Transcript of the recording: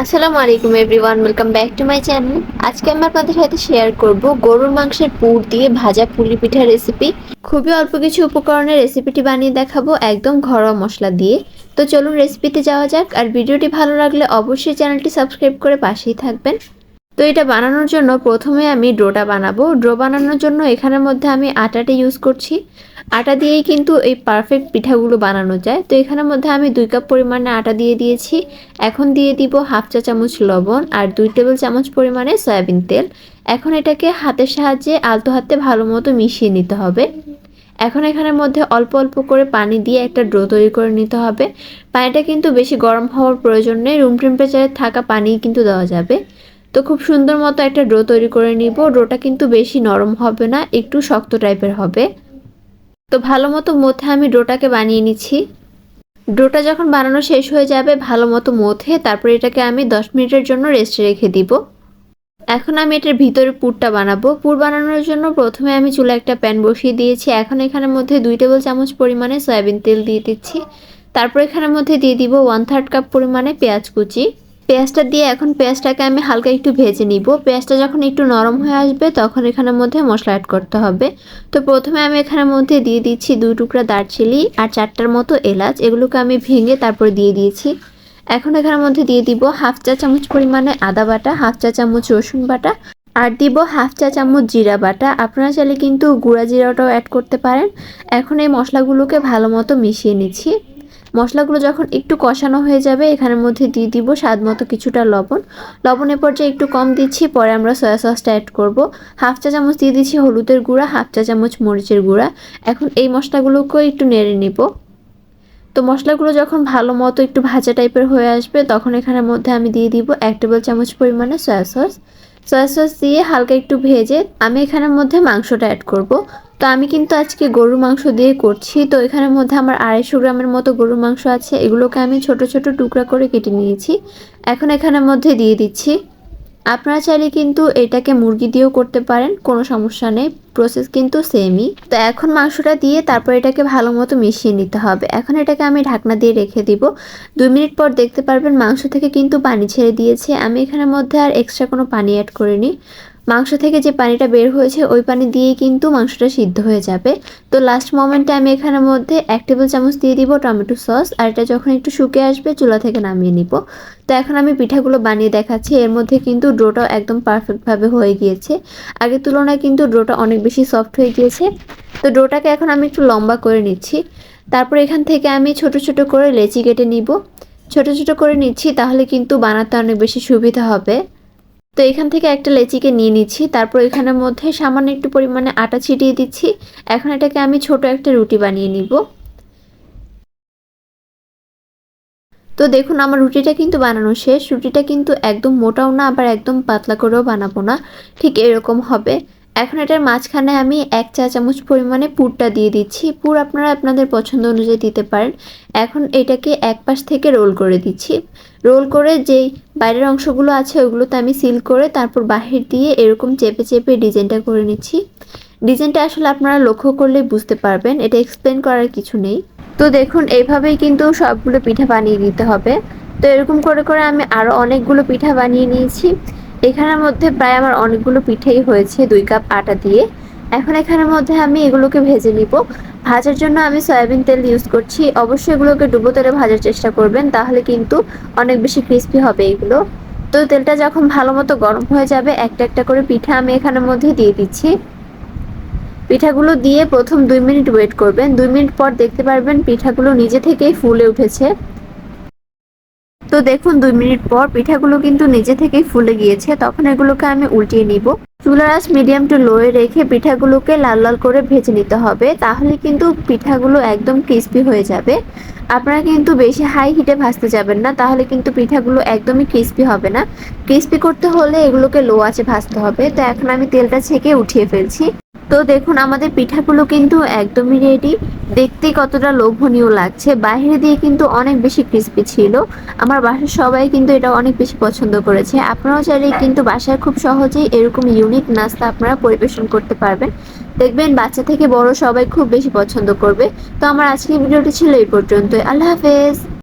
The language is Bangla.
আসসালামু আলাইকুম everyone, welcome back to my channel. আজকে আমি আপনাদের সাথে শেয়ার করব গরুর মাংসের পুর দিয়ে ভাজা পুলি পিঠার রেসিপি খুবই অল্প কিছু উপকরণের রেসিপিটি বানিয়ে দেখাবো একদম ঘরোয়া মশলা দিয়ে। তো চলুন রেসিপিতে যাওয়া যাক, আর ভিডিওটি ভালো লাগলে অবশ্যই চ্যানেলটি সাবস্ক্রাইব করে পাশেই থাকবেন। তো এটা বানানোর জন্য প্রথমে আমি ডোটা বানাবো। ডো বানানোর জন্য এখানের মধ্যে আমি আটাটা ইউজ করছি। আটা দিয়েই কিন্তু এই পারফেক্ট পিঠাগুলো বানানো যায়। তো এখানের মধ্যে আমি দুই কাপ পরিমাণে আটা দিয়ে দিয়েছি। এখন দিয়ে দিব হাফ চা চামচ লবণ আর দুই টেবিল চামচ পরিমাণে সয়াবিন তেল। এখন এটাকে হাতের সাহায্যে আলতো হাতে ভালো মতো মিশিয়ে নিতে হবে। এখন এখানের মধ্যে অল্প অল্প করে পানি দিয়ে একটা ড্রো তৈরি করে নিতে হবে। পানিটা কিন্তু বেশি গরম হওয়ার প্রয়োজন নেই। রুম টেম্পারেচারে থাকা পানি কিন্তু দেওয়া যাবে। তো খুব সুন্দর মতো একটা ডো তৈরি করে নিব। ডোটা কিন্তু বেশি নরম হবে না, একটু শক্ত টাইপের হবে। তো ভালো মতো মধ্যে আমি ডোটাকে বানিয়ে নিচ্ছি। ডোটা যখন বানানো শেষ হয়ে যাবে, ভালো মতো মথে তারপর এটাকে আমি দশ মিনিটের জন্য রেস্টে রেখে দিব। এখন আমি এটার ভিতরে পুরটা বানাবো। পুর বানানোর জন্য প্রথমে আমি চুলা একটা প্যান বসিয়ে দিয়েছি। এখন এখানের মধ্যে দুই টেবিল চামচ পরিমাণে সয়াবিন তেল দিয়ে দিচ্ছি। তারপর এখানের মধ্যে দিয়ে দিব ওয়ান থার্ড কাপ পরিমাণে পেঁয়াজ কুচি। পেঁয়াজটা দিয়ে এখন পেঁয়াজটাকে আমি হালকা একটু ভেজে নিব। পেঁয়াজটা যখন একটু নরম হয়ে আসবে, তখন এখানের মধ্যে মশলা অ্যাড করতে হবে। তো প্রথমে আমি এখানের মধ্যে দিয়ে দিচ্ছি দুই টুকরা দারচিনি আর চারটার মতো এলাচ। এগুলোকে আমি ভেঙে তারপর দিয়ে দিয়েছি। এখন এখানের মধ্যে দিয়ে দিব হাফ চা চামচ পরিমাণে আদা বাটা, হাফ চা চামচ রসুন বাটা আর দিব হাফ চা চামচ জিরা বাটা। আপনারা চাইলে কিন্তু গুঁড়া জিরাটাও অ্যাড করতে পারেন। এখন এই মশলাগুলোকে ভালো মতো মিশিয়ে নিচ্ছি। মশলাগুলো যখন একটু কষানো হয়ে যাবে, এখানের মধ্যে দিয়ে দিব স্বাদ মতো কিছুটা লবণ। লবণের পর্যায়ে একটু কম দিচ্ছি, পরে আমরা সয়া সসটা অ্যাড করব। হাফ চা চামচ দিয়ে দিচ্ছি হলুদের গুঁড়া, হাফ চা চামচ মরিচের গুঁড়া। এখন এই মশলাগুলোকেও একটু নেড়ে নিব। তো মশলাগুলো যখন ভালো মতো একটু ভাজা টাইপের হয়ে আসবে, তখন এখানের মধ্যে আমি দিয়ে দিব এক টেবিল চামচ পরিমাণে সয়া সস। সয়া সস দিয়ে হালকা একটু ভেজে আমি এখানের মধ্যে মাংসটা অ্যাড করব। তো আমি কিন্তু আজকে গরুর মাংস দিয়ে করছি। তো এখানের মধ্যে আমার আড়াইশো গ্রামের মতো গরুর মাংস আছে। এগুলোকে আমি ছোট ছোট টুকরা করে কেটে নিয়েছি। এখন এখানের মধ্যে দিয়ে দিচ্ছি। আপনারা চাইলে কিন্তু এটাকে মুরগি দিয়েও করতে পারেন, কোনো সমস্যা নেই। প্রসেস কিন্তু সেমই তো এখন মাংসটা দিয়ে তারপর এটাকে ভালো মতো মিশিয়ে নিতে হবে। এখন এটাকে আমি ঢাকনা দিয়ে রেখে দিব। দুই মিনিট পর দেখতে পারবেন মাংস থেকে কিন্তু পানি ছেড়ে দিয়েছে। আমি এখানের মধ্যে আর এক্সট্রা কোনো পানি অ্যাড করিনি। মাংস থেকে যে পানিটা বের হয়েছে, ওই পানি দিয়েই কিন্তু মাংসটা সিদ্ধ হয়ে যাবে। তো লাস্ট মোমেন্টে আমি এখানের মধ্যে এক টেবিল চামচ দিয়ে দিব টমেটো সস, আর এটা যখন একটু শুকিয়ে আসবে, চুলা থেকে নামিয়ে নিব। তো এখন আমি পিঠাগুলো বানিয়ে দেখাচ্ছি। এর মধ্যে কিন্তু ডোটাও একদম পারফেক্টভাবে হয়ে গিয়েছে। আগের তুলনায় কিন্তু ডোটা অনেক বেশি সফট হয়ে গিয়েছে। তো ডোটাকে এখন আমি একটু লম্বা করে নিচ্ছি। তারপর এখান থেকে আমি ছোট ছোট করে লেচি কেটে নিব। ছোট ছোট করে নিচ্ছি, তাহলে কিন্তু বানাতে অনেক বেশি সুবিধা হবে। তো এখান থেকে একটা লেচিকে নিয়ে নিচ্ছি, তারপর এখানের মধ্যে সামান্য একটু পরিমাণে আটা ছিটিয়ে দিচ্ছি। এখন এটাকে আমি ছোট একটা রুটি বানিয়ে নিব। তো দেখুন, আমার রুটিটা কিন্তু বানানো শেষ। রুটিটা কিন্তু একদম মোটাও না, আবার একদম পাতলা করেও বানাবো না। ঠিক এরকম হবে। এখন এটার মাঝখানে আমি এক চা চামচ পরিমাণে পুরটা দিয়ে দিচ্ছি। পুর আপনারা আপনাদের পছন্দ অনুযায়ী দিতে পারেন। এখন এটাকে এক পাশ থেকে রোল করে দিচ্ছি। রোল করে যেই বাইরের অংশগুলো আছে ওগুলোতে আমি সিল করে তারপর বাহির দিয়ে এরকম চেপে চেপে ডিজাইনটা করে নিচ্ছি। ডিজাইনটা আসলে আপনারা লক্ষ্য করলে বুঝতে পারবেন। এটা এক্সপ্লেন করার কিছু নেই। তো দেখুন, এইভাবেই কিন্তু সবগুলো পিঠা বানিয়ে নিতে হবে। তো এরকম করে করে আমি আরও অনেকগুলো পিঠা বানিয়ে নিয়েছি। এখানের মধ্যে প্রায় আমার অনেকগুলো পিঠেই হয়েছে দুই কাপ আটা দিয়ে। এখন এখানের মধ্যে আমি এগুলোকে ভেজে নিব। ভাজার জন্য আমি সয়াবিন তেল ইউজ করছি। অবশ্যই এগুলোকে ডুবো তেলে ভাজার চেষ্টা করবেন, তাহলে কিন্তু অনেক বেশি ক্রিস্পি হবে এগুলো। তো তেলটা যখন ভালো মতো গরম হয়ে যাবে, একটা একটা করে পিঠা আমি এখানের মধ্যে দিয়ে দিচ্ছি। পিঠাগুলো দিয়ে প্রথম দুই মিনিট ওয়েট করবেন। দুই মিনিট পর দেখতে পারবেন পিঠাগুলো নিজে থেকেই ফুলে উঠেছে। তো দেখুন, দুই মিনিট পর পিঠাগুলো কিন্তু নিজে থেকেই ফুলে গিয়েছে। তখন এগুলোকে আমি উল্টিয়ে নিব। চুলার আঁচ মিডিয়াম টু লোয়ে রেখে পিঠাগুলোকে লাল লাল করে ভেজে নিতে হবে। তাহলে কিন্তু পিঠাগুলো একদম ক্রিস্পি হয়ে যাবে। আপনারা কিন্তু বেশি হাই হিটে ভাজতে যাবেন না। তাহলে কিন্তু পিঠাগুলো একদমই ক্রিস্পি হবে না। ক্রিস্পি করতে হলে এগুলোকে লো আছে ভাজতে হবে। তো এখন আমি তেলটা ছেঁকে উঠিয়ে ফেলছি। তো দেখুন, আমাদের পিঠাগুলো কিন্তু একদমই রেডি দেখতে কতটা লোভনীয় লাগছে। বাইরে দিয়ে কিন্তু অনেক বেশি ক্রিস্পি ছিল। আমার বাসার সবাই কিন্তু এটা অনেক বেশি পছন্দ করেছে। আপনারাও চাইলে কিন্তু বাসায় খুব সহজেই এরকম ইউনিক নাস্তা আপনারা পরিবেশন করতে পারবেন। দেখবেন বাচ্চা থেকে বড় সবাই খুব বেশি পছন্দ করবে। তো আমার আজকের ভিডিওটি ছিল এই পর্যন্তই। আল্লাহ হাফেজ।